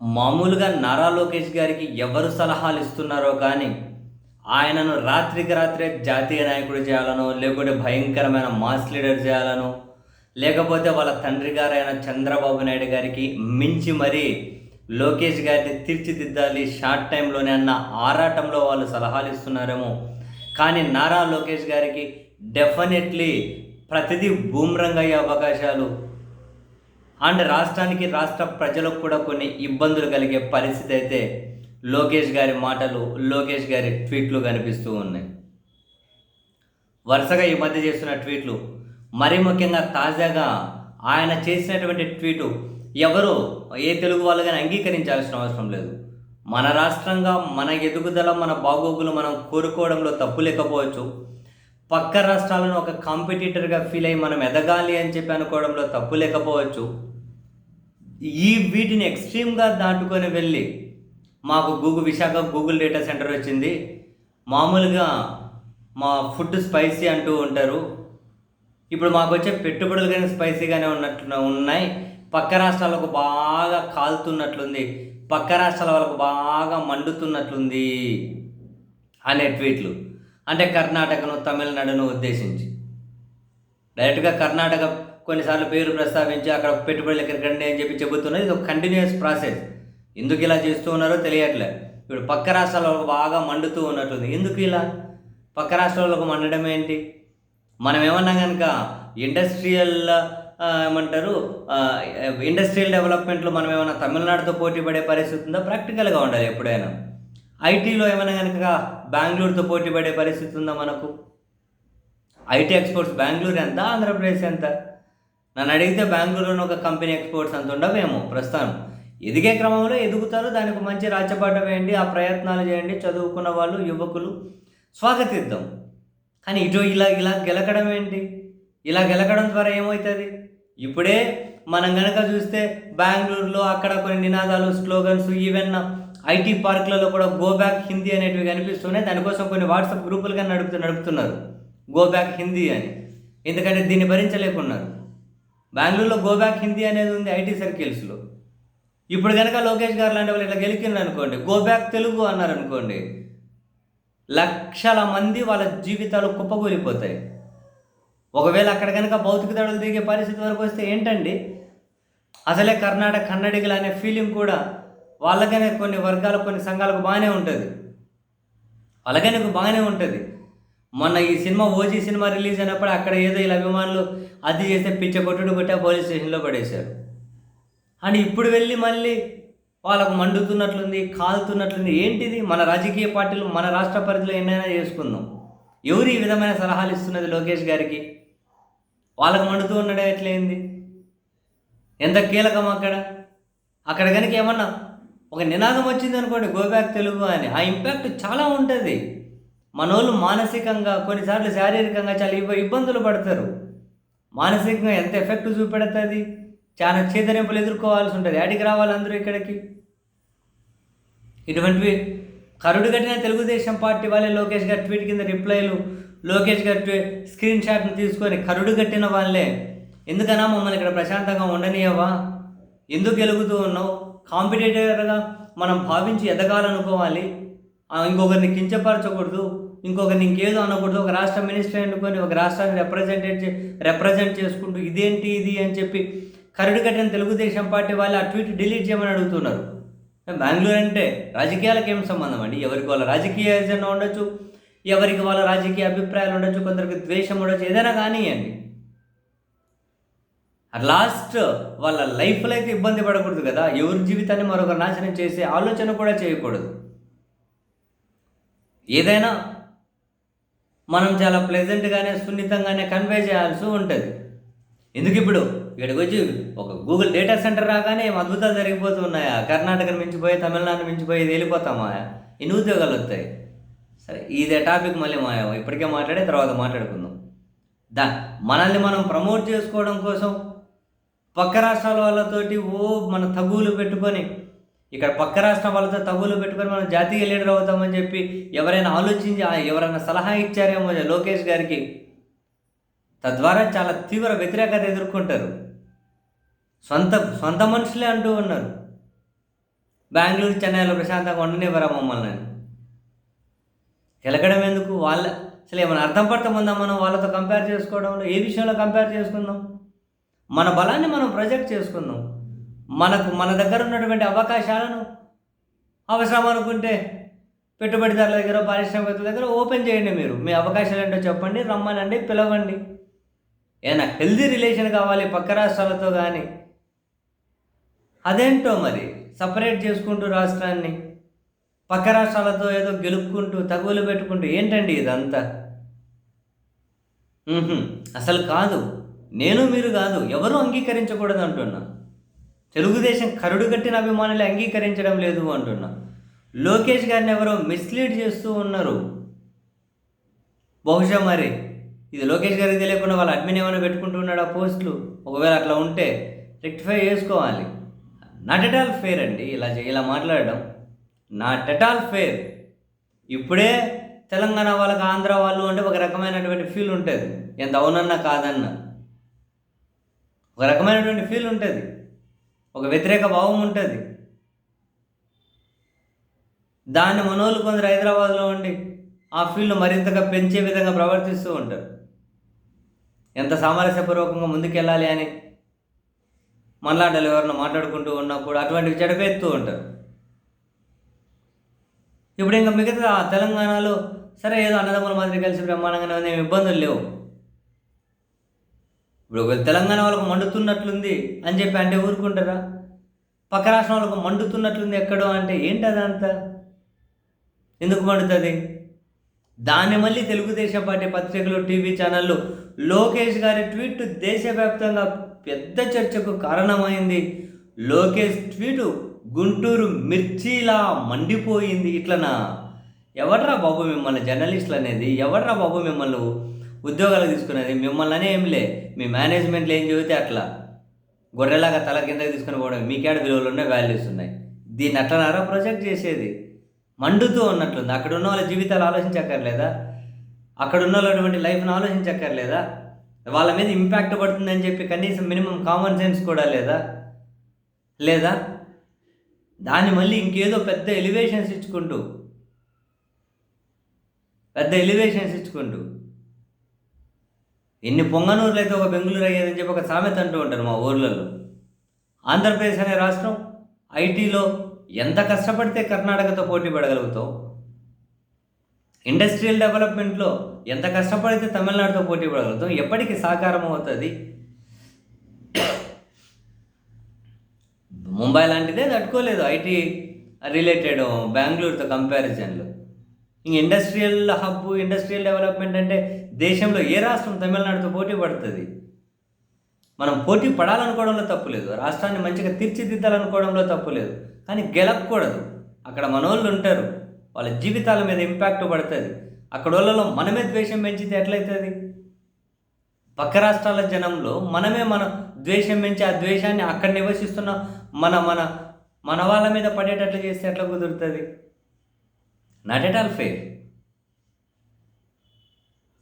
మామూలుగా నారా లోకేష్ గారికి ఎవరు సలహాలు ఇస్తున్నారో కానీ ఆయనను రాత్రికి రాత్రే జాతీయ నాయకుడు చేయాలనో లేకుంటే భయంకరమైన మాస్ లీడర్ చేయాలనో లేకపోతే వాళ్ళ తండ్రి గారైన చంద్రబాబు నాయుడు గారికి మించి మరీ లోకేష్ గారిని తీర్చిదిద్దాలి షార్ట్ టైంలోనే అన్న ఆరాటంలో వాళ్ళు సలహాలు ఇస్తున్నారేమో. కానీ నారా లోకేష్ గారికి డెఫినెట్లీ ప్రతిదీ బూమ్రంగ్ అయ్యే అవకాశాలు అండ్ రాష్ట్రానికి రాష్ట్ర ప్రజలకు కూడా కొన్ని ఇబ్బందులు కలిగే పరిస్థితి అయితే లోకేష్ గారి మాటలు లోకేష్ గారి ట్వీట్లు కనిపిస్తూ ఉన్నాయి. వరుసగా ఈ మధ్య చేస్తున్న ట్వీట్లు మరీ ముఖ్యంగా తాజాగా ఆయన చేసినటువంటి ట్వీటు ఎవరు ఏ తెలుగు వాళ్ళు కానీ అంగీకరించాల్సిన అవసరం లేదు. మన రాష్ట్రంగా మన ఎదుగుదల మన బాగోగులు మనం కోరుకోవడంలో తప్పు లేకపోవచ్చు. పక్క రాష్ట్రాలను ఒక కాంపిటీటర్గా ఫీల్ అయ్యి మనం ఎదగాలి అని చెప్పి అనుకోవడంలో తప్పు లేకపోవచ్చు. ఈ వీటిని ఎక్స్ట్రీమ్గా దాటుకొని వెళ్ళి మాకు Google Visakha Google data center వచ్చింది. మామూలుగా మా ఫుడ్ స్పైసీ అంటూ ఉంటారు. ఇప్పుడు మాకు వచ్చే పెట్టుబడులు కానీ స్పైసీగానే ఉన్నట్లు ఉన్నాయి. పక్క రాష్ట్రాలకు బాగా కాలుతున్నట్లుంది. పక్క రాష్ట్రాల వాళ్ళకు బాగా మండుతున్నట్లుంది అనే ట్వీట్లు. అంటే కర్ణాటకను తమిళనాడును ఉద్దేశించి. డైరెక్ట్గా కర్ణాటక కొన్నిసార్లు పేరు ప్రస్తావించి అక్కడ పెట్టుబడులు ఎక్కడికండి అని చెప్పి చెబుతున్నది ఇది ఒక కంటిన్యూస్ ప్రాసెస్ ఎందుకు ఇలా చేస్తూ ఉన్నారో తెలియట్లే. ఇప్పుడు పక్క రాష్ట్రాలకు బాగా మండుతూ ఉన్నట్లుంది ఎందుకు ఇలా? పక్క రాష్ట్రాలకు మండడం ఏంటి? మనం ఏమన్నా కనుక ఇండస్ట్రియల్ ఏమంటారు ఇండస్ట్రియల్ డెవలప్మెంట్లో మనం ఏమైనా తమిళనాడుతో పోటీ పడే పరిస్థితి ఉందా? ప్రాక్టికల్గా ఉండాలి ఎప్పుడైనా. ఐటీలో ఏమైనా కనుక బెంగళూరుతో పోటీ పడే పరిస్థితి ఉందా మనకు? ఐటీ ఎక్స్పోర్ట్స్ బెంగళూరు ఎంత ఆంధ్రప్రదేశ్ ఎంత? నన్ను అడిగితే బెంగళూరులో ఒక కంపెనీ ఎక్స్పోర్ట్స్ అంత ఉండవేమో ప్రస్తుతం. ఎదిగే క్రమంలో ఎదుగుతారు దానికి మంచి రాజ్యపాట వేయండి ఆ ప్రయత్నాలు చేయండి చదువుకున్న వాళ్ళు యువకులు స్వాగతిద్దాం. కానీ ఇటు ఇలా ఇలా గెలకడం ఏంటి? ఇలా గెలకడం ద్వారా ఏమవుతుంది? ఇప్పుడే మనం గనక చూస్తే బెంగళూరులో అక్కడ కొన్ని నినాదాలు స్లోగన్స్ ఈవెన్ ఐటీ పార్కులలో కూడా గో బ్యాక్ హిందీ అనేటివి కనిపిస్తున్నాయి దానికోసం కొన్ని వాట్సాప్ గ్రూపులుగా నడుపుతూ నడుపుతున్నారు. గో బ్యాక్ హిందీ అని. ఎందుకంటే దీన్ని భరించలేకున్నారు. బెంగళూరులో గో బ్యాక్ హిందీ అనేది ఉంది ఐటీ సర్కిల్స్లో. ఇప్పుడు కనుక లోకేష్ గారు లాంటి వాళ్ళు ఇట్లా గెలికినారు అనుకోండి గో బ్యాక్ తెలుగు అన్నారు అనుకోండి లక్షల మంది వాళ్ళ జీవితాలు కుప్పకూలిపోతాయి. ఒకవేళ అక్కడ కనుక భౌతిక దాడులు దిగే పరిస్థితి వరకు వస్తే ఏంటండి? అసలే కర్ణాటక కన్నడిగులు అనే ఫీలింగ్ కూడా వాళ్ళకనే కొన్ని వర్గాలు కొన్ని సంఘాలకు బాగానే ఉంటుంది. అలాగనే బాగానే ఉంటుంది. మొన్న ఈ సినిమా ఓజీ సినిమా రిలీజ్ అయినప్పుడు అక్కడ ఏదో ఇలా అభిమానులు అది చేస్తే పిచ్చ కొట్టుడు కొట్టా పోలీస్ స్టేషన్లో పడేశారు. అని ఇప్పుడు వెళ్ళి మళ్ళీ వాళ్ళకు మండుతున్నట్లుంది కాలుతున్నట్లుంది. ఏంటిది? మన రాజకీయ పార్టీలు మన రాష్ట్ర పరిధిలో ఎన్నైనా చేసుకుందాం. ఎవరు ఈ విధమైన సలహాలు ఇస్తున్నది లోకేష్ గారికి? వాళ్ళకు మండుతూ ఉండడం ఎట్లయింది? ఎంత కీలకం అక్కడ? అక్కడ కనుక ఏమన్నా ఒక నినాదం వచ్చింది అనుకోండి గోబ్యాక్ తెలుగు అని. ఆ ఇంపాక్ట్ చాలా ఉంటుంది. మనోళ్ళు మానసికంగా కొన్నిసార్లు శారీరకంగా చాలా ఇబ్బందులు పడతారు. మానసికంగా ఎంత ఎఫెక్ట్ చూపెడుతుంది? చాలా చేదరింపులు ఎదుర్కోవాల్సి ఉంటుంది. యాడికి రావాలి అందరూ ఇక్కడికి? ఇటువంటివి కరుడు కట్టిన తెలుగుదేశం పార్టీ వాళ్ళే లోకేష్ గారి ట్వీట్ కింద రిప్లైలు లోకేష్ గారి స్క్రీన్ షాట్ని తీసుకొని కరుడు కట్టిన వాళ్ళే. ఎందుకన్నా మమ్మల్ని ఇక్కడ ప్రశాంతంగా ఉండనియవా? ఎందుకు గెలుగుతూ ఉన్నావు? కాంపిటేటర్గా మనం భావించి ఎదగాలనుకోవాలి ఇంకొకరిని కించపరచకూడదు. ఇంకొకరిని ఇంకేదో అనకూడదు. ఒక రాష్ట్ర మినిస్టర్ అనుకొని ఒక రాష్ట్రాన్ని రిప్రజెంటేట్ రిప్రజెంట్ చేసుకుంటూ ఇదేంటి ఇది అని చెప్పి కరుడు కట్టిన తెలుగుదేశం పార్టీ వాళ్ళు ఆ ట్వీట్ డిలీట్ చేయమని అడుగుతున్నారు. బెంగళూరు అంటే రాజకీయాలకు ఏం సంబంధం అండి? ఎవరికి వాళ్ళ రాజకీయ ఏజెండా ఉండొచ్చు? ఎవరికి వాళ్ళ రాజకీయ అభిప్రాయాలు ఉండొచ్చు? కొందరికి ద్వేషం ఉండొచ్చు? ఏదైనా కానివ్వండి లాస్ట్ వాళ్ళ లైఫ్లో అయితే ఇబ్బంది పడకూడదు కదా. ఎవరి జీవితాన్ని మరొక నాశనం చేసే ఆలోచన కూడా చేయకూడదు. ఏదైనా మనం చాలా ప్లెజెంట్గానే సున్నితంగానే కన్వే చేయాల్సి ఉంటుంది. ఎందుకు ఇప్పుడు? ఇక్కడికి వచ్చి ఒక గూగుల్ డేటా సెంటర్ రాగానే ఏం అద్భుతాలు జరిగిపోతున్నాయా? కర్ణాటకను మించిపోయి తమిళనాడు మించిపోయి వెళ్ళిపోతామా? ఎన్ని ఉద్యోగాలు వస్తాయి? సరే ఇదే టాపిక్ మళ్ళీ మా ఇప్పటికే మాట్లాడే తర్వాత మాట్లాడుకుందాం. దా మనల్ని మనం ప్రమోట్ చేసుకోవడం కోసం పక్క రాష్ట్రాల వాళ్ళతోటి ఓ మన తగువులు పెట్టుకొని ఇక్కడ పక్క రాష్ట్రం వాళ్ళతో తగువులు పెట్టుకొని మనం జాతీయ లీడర్ అవుతామని చెప్పి ఎవరైనా ఆలోచించి ఎవరైనా సలహా ఇచ్చారేమో లోకేష్ గారికి తద్వారా చాలా తీవ్ర వ్యతిరేకత ఎదుర్కొంటారు. సొంత సొంత మనుషులే అంటూ ఉన్నారు. బెంగళూరు చెన్నైలో ప్రశాంతంగా ఉండనివ్వరా మమ్మల్ని? అని ఎందుకు? వాళ్ళ అసలు ఏమైనా అర్థం పడతాముందా ఉందా మనం వాళ్ళతో కంపేర్ చేసుకోవడంలో? ఏ విషయంలో కంపేర్ చేసుకుందాం? మన బలాన్ని మనం ప్రొజెక్ట్ చేసుకుందాం. మనకు మన దగ్గర ఉన్నటువంటి అవకాశాలను అవసరం అనుకుంటే పెట్టుబడిదారుల దగ్గర పారిశ్రామికవేత్తల దగ్గర ఓపెన్ చేయండి మీరు. మీ అవకాశాలు ఏంటో చెప్పండి రమ్మనండి పిలవండి. ఏదైనా హెల్దీ రిలేషన్ కావాలి పక్క రాష్ట్రాలతో కానీ అదేంటో మరి? సపరేట్ చేసుకుంటూ రాష్ట్రాన్ని పక్క రాష్ట్రాలతో ఏదో గెలుపుకుంటూ తగులు పెట్టుకుంటూ ఏంటండి ఇదంతా? అసలు కాదు. నేను మీరు కాదు ఎవరు అంగీకరించకూడదు అంటున్నా. తెలుగుదేశం కరుడు కట్టిన అభిమానులు అంగీకరించడం లేదు అంటున్నా. లోకేష్ గారిని ఎవరో మిస్లీడ్ చేస్తూ ఉన్నారు. బహుశా మరి ఇది లోకేష్ గారికి తెలియకుండా వాళ్ళ అడ్మిన్ ఏమైనా పెట్టుకుంటున్నాడు ఆ పోస్టులు? ఒకవేళ అట్లా ఉంటే రెక్టిఫై చేసుకోవాలి. నాట్ ఎట్ ఆల్ ఫేర్ అండి ఇలా ఇలా మాట్లాడడం. నాట్ ఎట్ ఆల్ ఫేర్ ఇప్పుడే తెలంగాణ వాళ్ళకి ఆంధ్ర వాళ్ళు అంటే ఒక రకమైనటువంటి ఫీల్ ఉంటుంది. ఎంత అవునన్నా కాదన్నా. ఒక రకమైనటువంటి ఫీల్ ఉంటుంది. ఒక వ్యతిరేక భావం ఉంటుంది. దాన్ని మనోళ్ళు కొందరు హైదరాబాద్లో ఉండి ఆ ఫీల్డ్ మరింతగా పెంచే విధంగా ప్రవర్తిస్తూ ఉంటారు. ఎంత సామరస్యపూర్వకంగా ముందుకెళ్ళాలి అని మనలాంటి ఎవరన్నా మాట్లాడుకుంటూ ఉన్నప్పుడు అటువంటివి చెడపేస్తూ ఉంటారు. ఇప్పుడు ఇంకా మిగతా తెలంగాణలో సరే ఏదో అన్నదమ్ముల మాదిరి కలిసి బ్రహ్మాండంగానే ఏమి ఇబ్బందులు లేవు. ఇప్పుడు తెలంగాణ వాళ్ళకు మండుతున్నట్లుంది అని చెప్పి అంటే ఊరుకుంటారా? పక్క రాష్ట్రం వాళ్ళకు మండుతున్నట్లుంది ఎక్కడో అంటే ఏంటి అదంతా ఎందుకు మండుతుంది? దాన్ని మళ్ళీ తెలుగుదేశం పార్టీ పత్రికలు టీవీ ఛానళ్ళు లోకేష్ గారి ట్వీట్ దేశవ్యాప్తంగా పెద్ద చర్చకు కారణమైంది. లోకేష్ ట్వీటు గుంటూరు మిర్చిలా మండిపోయింది. ఇట్లనా? ఎవడ్రా బాబు మిమ్మల్ని జర్నలిస్టులు అనేది? ఎవడ్రా బాబు మిమ్మల్ని ఉద్యోగాలు తీసుకునేది. మిమ్మల్ని అనే ఏంలే మీ మేనేజ్మెంట్లో ఏం చెబితే అట్లా. గొర్రెలాగా తల కిందకి తీసుకుని పోవడం. మీకేడ విలువలు ఉన్నాయి వాల్యూస్ ఉన్నాయి. దీన్ని అట్లనారా ప్రొజెక్ట్ చేసేది. మండుతూ ఉన్నట్లుంది. అక్కడ ఉన్న వాళ్ళ జీవితాలు ఆలోచించక్కర్లేదా? అక్కడ ఉన్న వాళ్ళటువంటి లైఫ్ని ఆలోచించక్కర్లేదా? వాళ్ళ మీద ఇంపాక్ట్ పడుతుందని చెప్పి కనీసం మినిమం కామన్ సెన్స్ కూడా లేదా? లేదా? దాన్ని మళ్ళీ ఇంకేదో పెద్ద ఎలివేషన్స్ ఇచ్చుకుంటూ. పెద్ద ఎలివేషన్స్ ఇచ్చుకుంటూ. ఎన్ని పొంగనూరులు అయితే ఒక బెంగళూరు అయ్యేదని చెప్పి ఒక సామెత అంటూ ఉంటారు మా ఊర్లలో. ఆంధ్రప్రదేశ్ అనే రాష్ట్రం ఐటీలో ఎంత కష్టపడితే కర్ణాటకతో పోటీ పడగలుగుతావు ఇండస్ట్రియల్ డెవలప్మెంట్లో ఎంత కష్టపడితే తమిళనాడుతో పోటీ పడగలుగుతాం ఎప్పటికీ సాకారం అవుతుంది. ముంబై లాంటిదే తట్టుకోలేదు. ఐటీ రిలేటెడ్ బెంగళూరుతో కంపారిజన్లో ఇంక ఇండస్ట్రియల్ హబ్ ఇండస్ట్రియల్ డెవలప్మెంట్ అంటే దేశంలో ఏ రాష్ట్రం తమిళనాడుతో పోటీ పడుతుంది? మనం పోటీ పడాలనుకోవడంలో తప్పు లేదు. రాష్ట్రాన్ని మంచిగా తీర్చిదిద్దాలనుకోవడంలో తప్పు లేదు. కానీ గెలవకూడదు అక్కడ మనోళ్ళు ఉంటారు. వాళ్ళ జీవితాల మీద ఇంపాక్ట్ పడుతుంది. అక్కడ వాళ్ళలో మనమే ద్వేషం పెంచితే ఎట్లయితుంది? పక్క రాష్ట్రాల జనంలో మనమే మన ద్వేషం పెంచి ఆ ద్వేషాన్ని అక్కడ నివసిస్తున్న మన మన మన వాళ్ళ మీద పడేటట్లు చేస్తే ఎట్లా కుదురుతుంది? Not at all fair